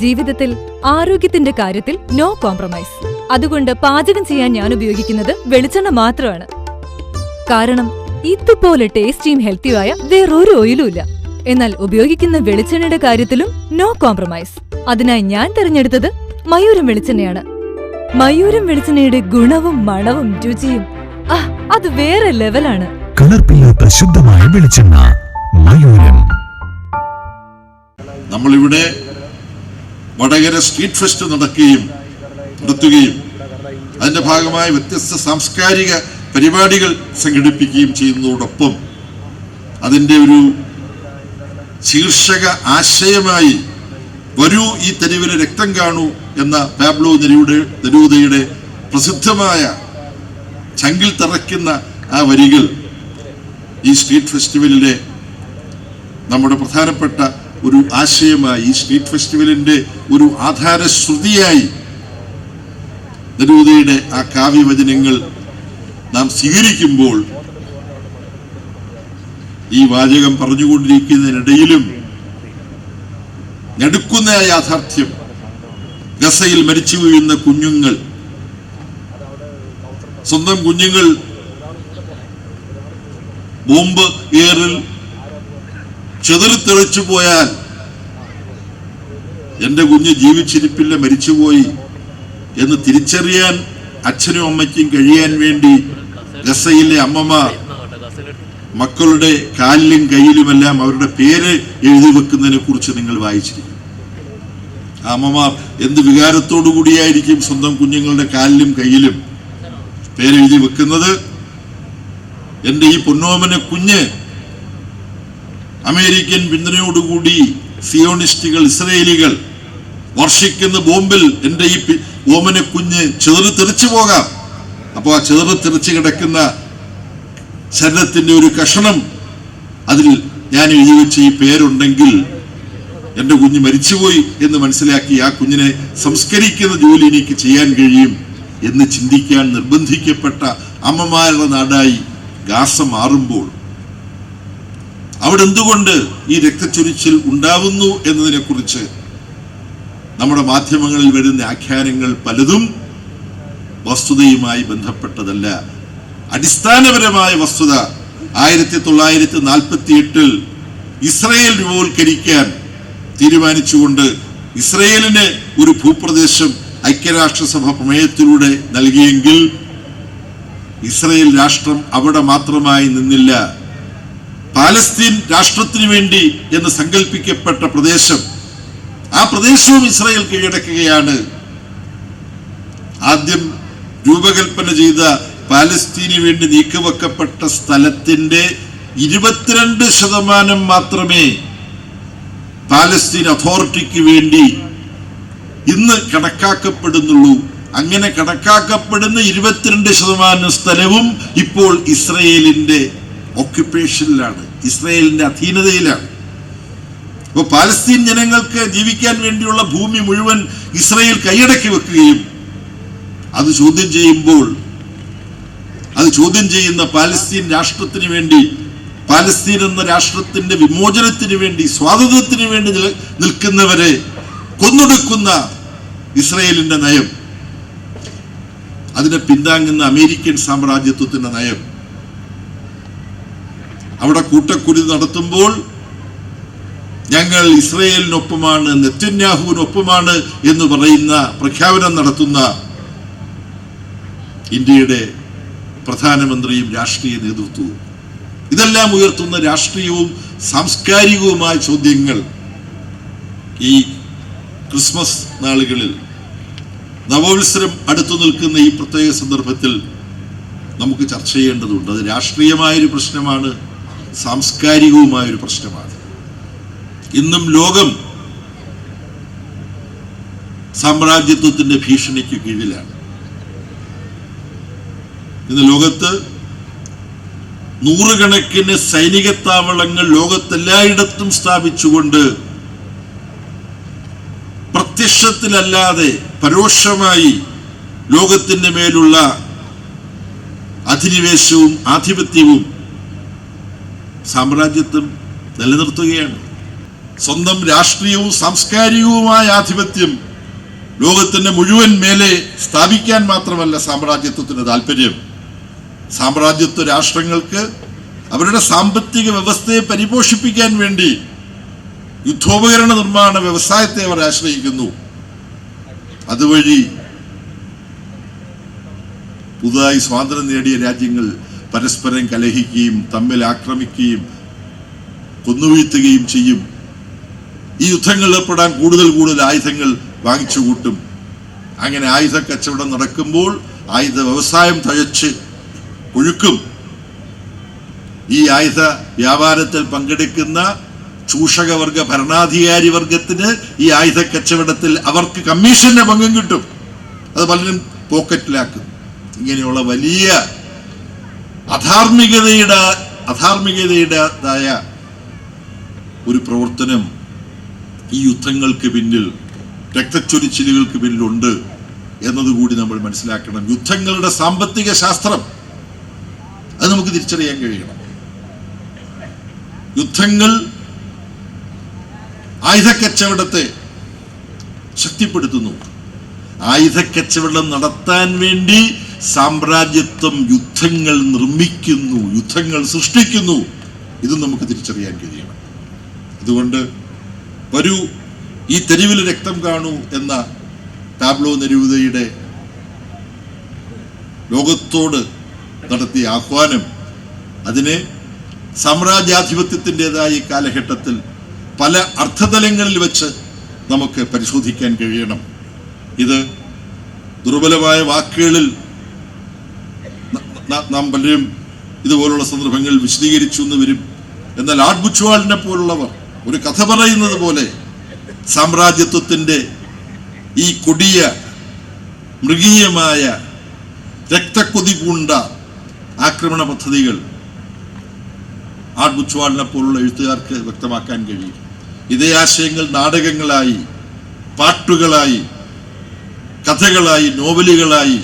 ജീവിതത്തിൽ ആരോഗ്യത്തിന്റെ കാര്യത്തിൽ നോ കോംപ്രമൈസ് അതുകൊണ്ട് പാചകം ചെയ്യാൻ ഞാൻ ഉപയോഗിക്കുന്നത് വെളിച്ചെണ്ണ മാത്രമാണ്. കാരണം ഇതുപോലെ ടേസ്റ്റിയും ഹെൽത്തിയുമായ വേറൊരു ഓയിലും ഇല്ല. എന്നാൽ ഉപയോഗിക്കുന്ന വെളിച്ചെണ്ണയുടെ കാര്യത്തിലും നോ കോംപ്രമൈസ് അതിനായി ഞാൻ തിരഞ്ഞെടുത്തത് മയൂരം വെളിച്ചെണ്ണയാണ്. മയൂരം വെളിച്ചെണ്ണയുടെ ഗുണവും മണവും രുചിയും ആ അത് വേറെ ലെവലാണ് ശുദ്ധമായ വെളിച്ചെണ്ണ മയൂരം. നമ്മളിവിടെ വടകര സ്ട്രീറ്റ് ഫെസ്റ്റ് നടക്കുകയും നടത്തുകയും അതിന്റെ ഭാഗമായി വ്യത്യസ്ത സാംസ്കാരിക പരിപാടികൾ സംഘടിപ്പിക്കുകയും ചെയ്യുന്നതോടൊപ്പം അതിന്റെ ഒരു ശീർഷക ആശയമായി വരൂ ഈ തെരുവിലെ രക്തം കാണൂ എന്ന പാബ്ലോ നെരൂടെ നെരൂതയുടെ പ്രസിദ്ധമായ ചങ്കിൽ തറയ്ക്കുന്ന ആ വരികൾ ഈ സ്ട്രീറ്റ് ഫെസ്റ്റിവലിലെ നമ്മുടെ പ്രധാനപ്പെട്ട ഒരു ആശയമായി ഈ സ്ട്രീറ്റ് ഫെസ്റ്റിവലിന്റെ ഒരു ആധാര ആധാരശ്രുതിയായി നെരൂദയുടെ ആ കാവ്യവചനങ്ങൾ നാം സ്വീകരിക്കുമ്പോൾ ഈ വാചകം പറഞ്ഞുകൊണ്ടിരിക്കുന്നതിനിടയിലും ഞെടുക്കുന്ന യാഥാർത്ഥ്യം ഗസയിൽ മരിച്ചു വീഴുന്ന കുഞ്ഞുങ്ങൾ സ്വന്തം കുഞ്ഞുങ്ങൾ ബോംബ് ഏറിൽ ചെതറിത്തെറിച്ചു പോയാൽ എന്റെ കുഞ്ഞ് ജീവിച്ചിരിപ്പില്ല മരിച്ചുപോയി എന്ന് തിരിച്ചറിയാൻ അച്ഛനും അമ്മയ്ക്കും കഴിയാൻ വേണ്ടി ഗസയിലെ അമ്മമാർ മക്കളുടെ കാലിലും കയ്യിലുമെല്ലാം അവരുടെ പേര് എഴുതി വെക്കുന്നതിനെ കുറിച്ച് നിങ്ങൾ വായിച്ചിരിക്കും. ആ അമ്മമാർ എന്ത് വികാരത്തോടു കൂടിയായിരിക്കും സ്വന്തം കുഞ്ഞുങ്ങളുടെ കാലിലും കയ്യിലും പേരെഴുതി വെക്കുന്നത്? എന്റെ ഈ പൊന്നോമന കുഞ്ഞ് അമേരിക്കൻ പിന്തുണയോടുകൂടി സിയോണിസ്റ്റുകൾ ഇസ്രയേലികൾ വർഷിക്കുന്ന ബോംബിൽ എന്റെ ഈ ഓമനെ കുഞ്ഞ് ചെറു തെറിച്ചു പോകാം. അപ്പോൾ ആ ചെറു തെറിച്ച് കിടക്കുന്ന ശരീരത്തിന്റെ ഒരു കഷണം അതിൽ ഞാൻ എഴുതി വെച്ച ഈ പേരുണ്ടെങ്കിൽ എന്റെ കുഞ്ഞ് മരിച്ചുപോയി എന്ന് മനസ്സിലാക്കി ആ കുഞ്ഞിനെ സംസ്കരിക്കുന്ന ജോലി എനിക്ക് ചെയ്യാൻ കഴിയും എന്ന് ചിന്തിക്കാൻ നിർബന്ധിക്കപ്പെട്ട അമ്മമാരുടെ നാടായി ഗാസ മാറുമ്പോൾ അവിടെ എന്തുകൊണ്ട് ഈ രക്തച്ചൊരിച്ചിൽ ഉണ്ടാവുന്നു എന്നതിനെ കുറിച്ച് നമ്മുടെ മാധ്യമങ്ങളിൽ വരുന്ന ആഖ്യാനങ്ങൾ പലതും വസ്തുതയുമായി ബന്ധപ്പെട്ടതല്ല. അടിസ്ഥാനപരമായ വസ്തുത ആയിരത്തി തൊള്ളായിരത്തി നാൽപ്പത്തി എട്ടിൽ ഇസ്രയേൽ രൂപവൽക്കരിക്കാൻ തീരുമാനിച്ചുകൊണ്ട് ഇസ്രയേലിന് ഒരു ഭൂപ്രദേശം ഐക്യരാഷ്ട്രസഭ പ്രമേയത്തിലൂടെ നൽകിയെങ്കിൽ ഇസ്രയേൽ രാഷ്ട്രം അവിടെ മാത്രമായി നിന്നില്ല. പാലസ്തീൻ രാഷ്ട്രത്തിന് വേണ്ടി എന്ന് സങ്കല്പിക്കപ്പെട്ട പ്രദേശം ആ പ്രദേശവും ഇസ്രായേൽ കീഴടക്കുകയാണ്. ആദ്യം രൂപകൽപ്പന ചെയ്ത പാലസ്തീന് വേണ്ടി നീക്കിവെക്കപ്പെട്ട സ്ഥലത്തിന്റെ ഇരുപത്തിരണ്ട് ശതമാനം മാത്രമേ പാലസ്തീൻ അതോറിറ്റിക്ക് വേണ്ടി ഇന്ന് കണക്കാക്കപ്പെടുന്നുള്ളൂ. അങ്ങനെ കണക്കാക്കപ്പെടുന്ന ഇരുപത്തിരണ്ട് ശതമാനം സ്ഥലവും ഇപ്പോൾ ഇസ്രയേലിന്റെ ഓക്യുപ്പേഷനിലാണ്. ഇസ്രയേലിന്റെ അധീനതയിലാണ്. അപ്പോൾ പാലസ്തീൻ ജനങ്ങൾക്ക് ജീവിക്കാൻ വേണ്ടിയുള്ള ഭൂമി മുഴുവൻ ഇസ്രയേൽ കൈയടക്കി വെക്കുകയും അത് ചോദ്യം ചെയ്യുമ്പോൾ അത് ചോദ്യം ചെയ്യുന്ന പാലസ്തീൻ രാഷ്ട്രത്തിന് വേണ്ടി പാലസ്തീൻ എന്ന രാഷ്ട്രത്തിന്റെ വിമോചനത്തിന് വേണ്ടി സ്വാതന്ത്ര്യത്തിന് വേണ്ടി നിൽക്കുന്നവരെ കൊന്നൊടുക്കുന്ന ഇസ്രയേലിന്റെ നയം. അതിനെ പിന്താങ്ങുന്ന അമേരിക്കൻ സാമ്രാജ്യത്വത്തിന്റെ നയം. അവിടെ കൂട്ടക്കുരു നടത്തുമ്പോൾ ഞങ്ങൾ ഇസ്രയേലിനൊപ്പമാണ് നെത്തന്യാഹുവിനൊപ്പമാണ് എന്ന് പറയുന്ന പ്രഖ്യാപനം നടത്തുന്ന ഇന്ത്യയുടെ പ്രധാനമന്ത്രിയും രാഷ്ട്രീയ നേതൃത്വവും. ഇതെല്ലാം ഉയർത്തുന്ന രാഷ്ട്രീയവും സാംസ്കാരികവുമായ ചോദ്യങ്ങൾ ഈ ക്രിസ്മസ് നാളുകളിൽ നവോത്സരം അടുത്തു നിൽക്കുന്ന ഈ പ്രത്യേക സന്ദർഭത്തിൽ നമുക്ക് ചർച്ച ചെയ്യേണ്ടതുണ്ട്. അത് രാഷ്ട്രീയമായൊരു പ്രശ്നമാണ്. സാംസ്കാരികവുമായൊരു പ്രശ്നമാണ്. ഇന്നും ലോകം സാമ്രാജ്യത്വത്തിന്റെ ഭീഷണിക്ക് കീഴിലാണ്. ഇന്ന് ലോകത്ത് നൂറുകണക്കിന് സൈനിക താവളങ്ങൾ ലോകത്തെല്ലായിടത്തും സ്ഥാപിച്ചുകൊണ്ട് പ്രത്യക്ഷത്തിലല്ലാതെ പരോക്ഷമായി ലോകത്തിന്റെ മേലുള്ള അധിനിവേശവും ആധിപത്യവും സാമ്രാജ്യത്വം നിലനിർത്തുകയാണ്. സ്വന്തം രാഷ്ട്രീയവും സാംസ്കാരികവുമായ ആധിപത്യം ലോകത്തിന്റെ മുഴുവൻ മേലെ സ്ഥാപിക്കാൻ മാത്രമല്ല സാമ്രാജ്യത്വത്തിന് താല്പര്യം സാമ്രാജ്യത്വ രാഷ്ട്രങ്ങൾക്ക് അവരുടെ സാമ്പത്തിക വ്യവസ്ഥയെ പരിപോഷിപ്പിക്കാൻ വേണ്ടി യുദ്ധോപകരണ നിർമ്മാണ വ്യവസായത്തെ അവർ ആശ്രയിക്കുന്നു. അതുവഴി പുതുതായി സ്വാതന്ത്ര്യം നേടിയ രാജ്യങ്ങൾ പരസ്പരം കലഹിക്കുകയും തമ്മിൽ ആക്രമിക്കുകയും കൊന്നുവീഴ്ത്തുകയും ചെയ്യും. ഈ യുദ്ധങ്ങളിൽ ഏർപ്പെടാൻ കൂടുതൽ കൂടുതൽ ആയുധങ്ങൾ വാങ്ങിച്ചു കൂട്ടും. അങ്ങനെ ആയുധ കച്ചവടം നടക്കുമ്പോൾ ആയുധ വ്യവസായം തഴച്ച് ഒഴുക്കും ഈ ആയുധ വ്യാപാരത്തിൽ പങ്കെടുക്കുന്ന ചൂഷകവർഗ ഭരണാധികാരി വർഗത്തിന് ഈ ആയുധ കച്ചവടത്തിൽ അവർക്ക് കമ്മീഷന്റെ പങ്കും കിട്ടും. അത് പലരും പോക്കറ്റിലാക്കും ഇങ്ങനെയുള്ള വലിയ അധാർമികതയുടെ അധാർമികതയുടേതായ ഒരു പ്രവർത്തനം ഈ യുദ്ധങ്ങൾക്ക് പിന്നിൽ രക്തച്ചൊരിച്ചിലുകൾക്ക് പിന്നിലുണ്ട് എന്നതുകൂടി നമ്മൾ മനസ്സിലാക്കണം. യുദ്ധങ്ങളുടെ സാമ്പത്തിക ശാസ്ത്രം അത് നമുക്ക് തിരിച്ചറിയാൻ കഴിയണം. യുദ്ധങ്ങൾ ആയുധക്കച്ചവടത്തെ ശക്തിപ്പെടുത്തുന്നു. ആയുധക്കച്ചവടം നടത്താൻ വേണ്ടി സാമ്രാജ്യത്വം യുദ്ധങ്ങൾ നിർമ്മിക്കുന്നു യുദ്ധങ്ങൾ സൃഷ്ടിക്കുന്നു. ഇത് നമുക്ക് തിരിച്ചറിയാൻ കഴിയണം. അതുകൊണ്ട് വരൂ ഈ തെരുവിൽ രക്തം കാണൂ എന്ന ടാബ്ലോ നെരൂദയുടെ ലോകത്തോട് നടത്തിയ ആഹ്വാനം അതിനെ സാമ്രാജ്യാധിപത്യത്തിന്റെതായ കാലഘട്ടത്തിൽ പല അർത്ഥതലങ്ങളിൽ വെച്ച് നമുക്ക് പരിശോധിക്കാൻ കഴിയണം. ഇത് ദുർബലമായ വാക്കുകളിൽ ന- പലരും ഇതുപോലുള്ള സന്ദർഭങ്ങളിൽ വിശദീകരിച്ചു എന്ന് വരും. എന്നാൽ ആഡ്ബുച്ചുവാളിനെ പോലുള്ളവർ ഒരു കഥ പറയുന്നത് പോലെ സാമ്രാജ്യത്വത്തിന്റെ ഈ കൊടിയ മൃഗീയമായ രക്തക്കൊതി പൂണ്ട ആക്രമണ പദ്ധതികൾ ആഡ്ബുച്ചുവാളിനെ പോലുള്ള എഴുത്തുകാർക്ക് വ്യക്തമാക്കാൻ കഴിയും. ഇതേ ആശയങ്ങൾ നാടകങ്ങളായി പാട്ടുകളായി കഥകളായി നോവലുകളായി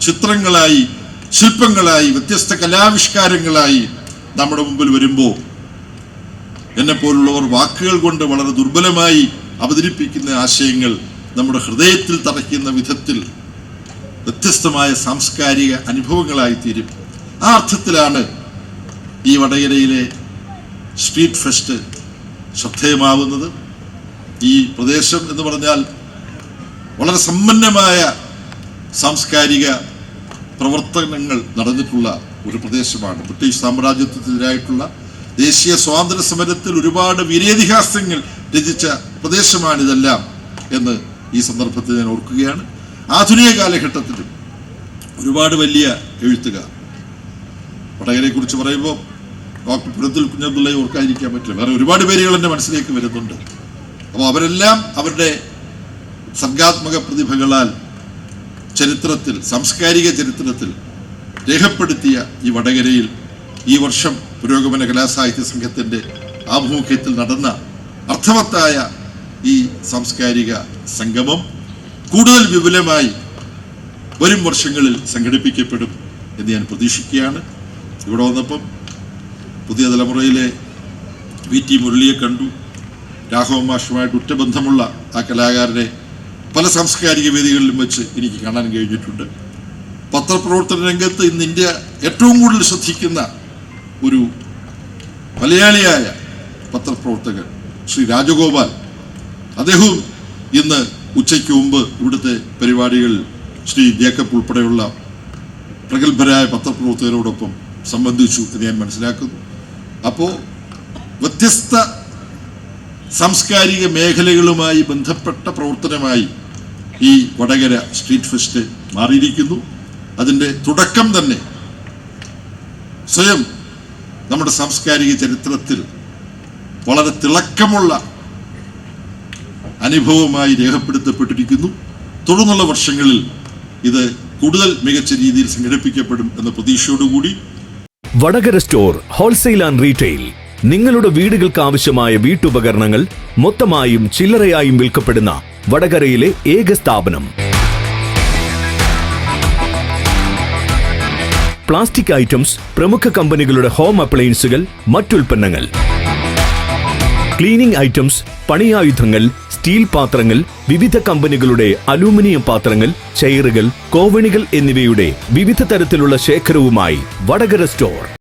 ചിത്രങ്ങളായി ശില്പങ്ങളായി വ്യത്യസ്ത കലാവിഷ്കാരങ്ങളായി നമ്മുടെ മുമ്പിൽ വരുമ്പോൾ എന്നെ പോലുള്ളവർ വാക്കുകൾ കൊണ്ട് വളരെ ദുർബലമായി അവതരിപ്പിക്കുന്ന ആശയങ്ങൾ നമ്മുടെ ഹൃദയത്തിൽ തറയ്ക്കുന്ന വിധത്തിൽ വ്യത്യസ്തമായ സാംസ്കാരിക അനുഭവങ്ങളായി തീരും. ആ അർത്ഥത്തിലാണ് ഈ വടകരയിലെ സ്ട്രീറ്റ് ഫെസ്റ്റ് ശ്രദ്ധേയമാവുന്നത്. ഈ പ്രദേശം എന്ന് പറഞ്ഞാൽ വളരെ സമ്പന്നമായ സാംസ്കാരിക പ്രവർത്തനങ്ങൾ നടന്നിട്ടുള്ള ഒരു പ്രദേശമാണ്. ബ്രിട്ടീഷ് സാമ്രാജ്യത്വത്തിനെതിരായിട്ടുള്ള ദേശീയ സ്വാതന്ത്ര്യ സമരത്തിൽ ഒരുപാട് വീരേതിഹാസങ്ങൾ രചിച്ച പ്രദേശമാണിതെല്ലാം എന്ന് ഈ സന്ദർഭത്തിൽ ഞാൻ ഓർക്കുകയാണ്. ആധുനിക കാലഘട്ടത്തിലും ഒരുപാട് വലിയ എഴുത്തുകാർ. വടകരെ കുറിച്ച് പറയുമ്പോൾ ഡോക്ടർ പുരത്തിൽ കുഞ്ഞബ്ദുള്ളയെ ഓർക്കാതിരിക്കാൻ പറ്റില്ല. വേറെ ഒരുപാട് പേരുകൾ എന്റെ മനസ്സിലേക്ക് വരുന്നുണ്ട്. അപ്പോൾ അവരെല്ലാം അവരുടെ സർഗാത്മക പ്രതിഭകളാൽ ചരിത്രത്തിൽ സാംസ്കാരിക ചരിത്രത്തിൽ രേഖപ്പെടുത്തിയ ഈ വടകരയിൽ ഈ വർഷം പുരോഗമന കലാസാഹിത്യ സംഘത്തിന്റെ ആഭിമുഖ്യത്തിൽ നടന്ന അർത്ഥവത്തായ ഈ സാംസ്കാരിക സംഗമം കൂടുതൽ വിപുലമായി വരും വർഷങ്ങളിൽ സംഘടിപ്പിക്കപ്പെടും എന്ന് ഞാൻ പ്രതീക്ഷിക്കുകയാണ്. ഇവിടെ വന്നപ്പം പുതിയ തലമുറയിലെ വി ടി മുരളിയെ കണ്ടു. രാഘവ മാഷുമായിട്ട് ഉറ്റബന്ധമുള്ള ആ കലാകാരനെ പല സാംസ്കാരിക വേദികളിലും വെച്ച് എനിക്ക് കാണാൻ കഴിഞ്ഞിട്ടുണ്ട്. പത്രപ്രവർത്തന രംഗത്ത് ഇന്ന് ഇന്ത്യ ഏറ്റവും കൂടുതൽ ശ്രദ്ധിക്കുന്ന ഒരു മലയാളിയായ പത്രപ്രവർത്തകൻ ശ്രീ രാജഗോപാൽ. അദ്ദേഹവും ഇന്ന് ഉച്ചയ്ക്ക് മുമ്പ് ഇവിടുത്തെ പരിപാടികളിൽ ശ്രീ ജേക്കബ് ഉൾപ്പെടെയുള്ള പ്രഗത്ഭരായ പത്രപ്രവർത്തകരോടൊപ്പം സംബന്ധിച്ചു എന്ന് ഞാൻ മനസ്സിലാക്കുന്നു. അപ്പോൾ വ്യത്യസ്ത സാംസ്കാരിക മേഖലകളുമായി ബന്ധപ്പെട്ട പ്രവർത്തനമായി ഈ വടകര സ്ട്രീറ്റ് ഫെസ്റ്റ് മാറിയിരിക്കുന്നു. അതിന്റെ തുടക്കം തന്നെ സ്വയം നമ്മുടെ സാംസ്കാരിക ചരിത്രത്തിൽ വളരെ തിളക്കമുള്ള അനുഭവമായി രേഖപ്പെടുത്തപ്പെട്ടിരിക്കുന്നു. തുടർന്നുള്ള വർഷങ്ങളിൽ ഇത് കൂടുതൽ മികച്ച രീതിയിൽ സംഘടിപ്പിക്കപ്പെടും എന്ന പ്രതീക്ഷയോടുകൂടി Vadakara store wholesale and retail. നിങ്ങളുടെ വീടുകൾക്ക് ആവശ്യമായ വീട്ടുപകരണങ്ങൾ മൊത്തമായും ചില്ലറയായും വിൽക്കപ്പെടുന്ന വടകരയിലെ ഏക സ്ഥാപനം. പ്ലാസ്റ്റിക് ഐറ്റംസ് പ്രമുഖ കമ്പനികളുടെ ഹോം അപ്ലയൻസുകൾ മറ്റുൽപ്പന്നങ്ങൾ. ക്ലീനിംഗ് ഐറ്റംസ് പണിയായുധങ്ങൾ സ്റ്റീൽ പാത്രങ്ങൾ വിവിധ കമ്പനികളുടെ അലൂമിനിയം പാത്രങ്ങൾ ചെയറുകൾ കോവണികൾ എന്നിവയുടെ വിവിധ തരത്തിലുള്ള ശേഖരവുമായി വടകര സ്റ്റോർ.